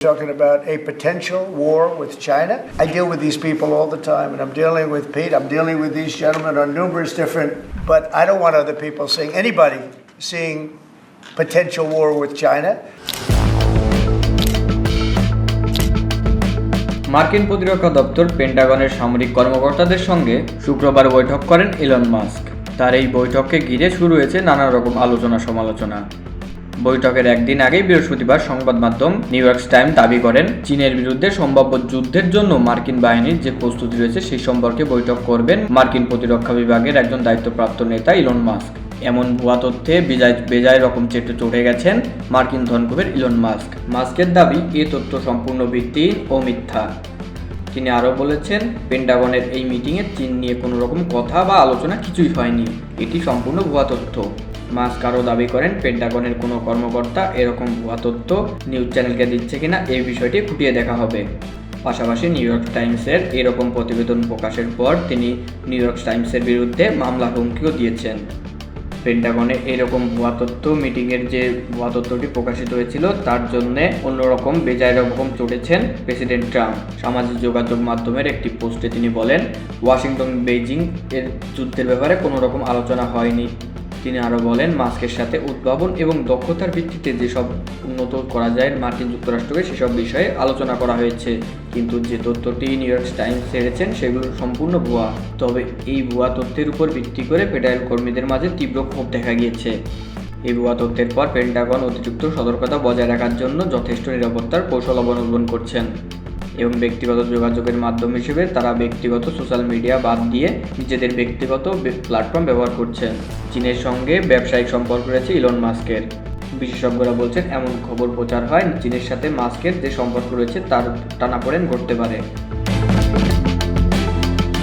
Talking about a potential war with China. I deal with these people all the time, and I'm dealing with Pete, I'm dealing with these gentlemen on numerous different, but I don't want other people seeing, anybody seeing potential war with China. মার্কিন প্রতিরক্ষা দপ্তর পেন্টাগনের সামরিক কর্মকর্তাদের সঙ্গে শুক্রবার বৈঠক করেন Elon Musk তার এই বৈঠককে ঘিরে শুরু হয়েছে নানা রকম আলোচনা সমালোচনা বৈঠকের একদিন আগেই বৃহস্পতিবার সংবাদ মাধ্যম নিউ ইয়র্ক টাইম দাবি করেন, চীনের বিরুদ্ধে সম্ভাব্য যুদ্ধের জন্য মার্কিন বাহিনীর যে প্রস্তুতি রয়েছে সেই সম্পর্কে বৈঠক করবেন মার্কিন প্রতিরক্ষা বিভাগের একজন দায়িত্বপ্রাপ্ত নেতা ইলন মাস্ক। এমন ভুয়া তথ্যে বেজায় বেজায় রকম চেটে চড়ে গেছেন মার্কিন ধনকুবের ইলন মাস্ক। মাস্কের দাবি, এ তথ্য সম্পূর্ণ ভিত্তি ও মিথ্যা। তিনি আরও বলেছেন, পেন্টাগনের এই মিটিংয়ে চীন নিয়ে কোনো রকম কথা বা আলোচনা কিছুই হয়নি। এটি সম্পূর্ণ ভুয়া তথ্য। মাস্ক আরও দাবি করেন পেন্টাগনের কোনো কর্মকর্তা এরকম ভুয়া তথ্য নিউজ চ্যানেলকে দিচ্ছে কিনা এই বিষয়টি খুঁটিয়ে দেখা হবে। পাশাপাশি নিউ ইয়র্ক টাইমসের এরকম প্রতিবেদন প্রকাশের পর তিনি নিউ ইয়র্ক টাইমসের বিরুদ্ধে মামলা হুমকিও দিয়েছেন। পেন্টাগনে এরকম ভুয়া তথ্য, মিটিংয়ের যে ভুয়া তথ্যটি প্রকাশিত হয়েছিল, তার জন্য অন্যরকম বেজায় রকম চড়েছেন প্রেসিডেন্ট ট্রাম্প। সামাজিক যোগাযোগ মাধ্যমের একটি পোস্টে তিনি বলেন, ওয়াশিংটন, বেইজিং, এর যুদ্ধের ব্যাপারে কোনো রকম আলোচনা হয়নি। তিনি আরও বলেন, মাস্কের সাথে উদ্ভাবন এবং দক্ষতার ভিত্তিতে যেসব উন্নত করা যায় মার্কিন যুক্তরাষ্ট্রকে সেসব বিষয়ে আলোচনা করা হয়েছে। কিন্তু যে তথ্যটি নিউ ইয়র্ক টাইমস ছেড়েছেন, সেগুলো সম্পূর্ণ ভুয়া। তবে এই ভুয়া তথ্যের উপর ভিত্তি করে ফেডারেল কর্মীদের মাঝে তীব্র ক্ষোভ দেখা গিয়েছে। এই ভুয়া তথ্যের পর পেন্টাগন অতিরিক্ত সতর্কতা বজায় রাখার জন্য যথেষ্ট নিরাপত্তার কৌশল অবলম্বন করছেন। এবং ব্যক্তিগত যোগাযোগের মাধ্যম হিসেবে তারা ব্যক্তিগত সোশ্যাল মিডিয়া বাদ দিয়ে নিজেদের ব্যক্তিগত প্ল্যাটফর্ম ব্যবহার করছেন চীনের সঙ্গে ব্যবসায়িক সম্পর্ক রয়েছে ইলন মাস্কের বিশেষজ্ঞরা বলছেন, এমন খবর প্রচার হয়, চীনের সাথে মাস্কের যে সম্পর্ক রয়েছে তার টানাপোড়েন ঘটতে পারে।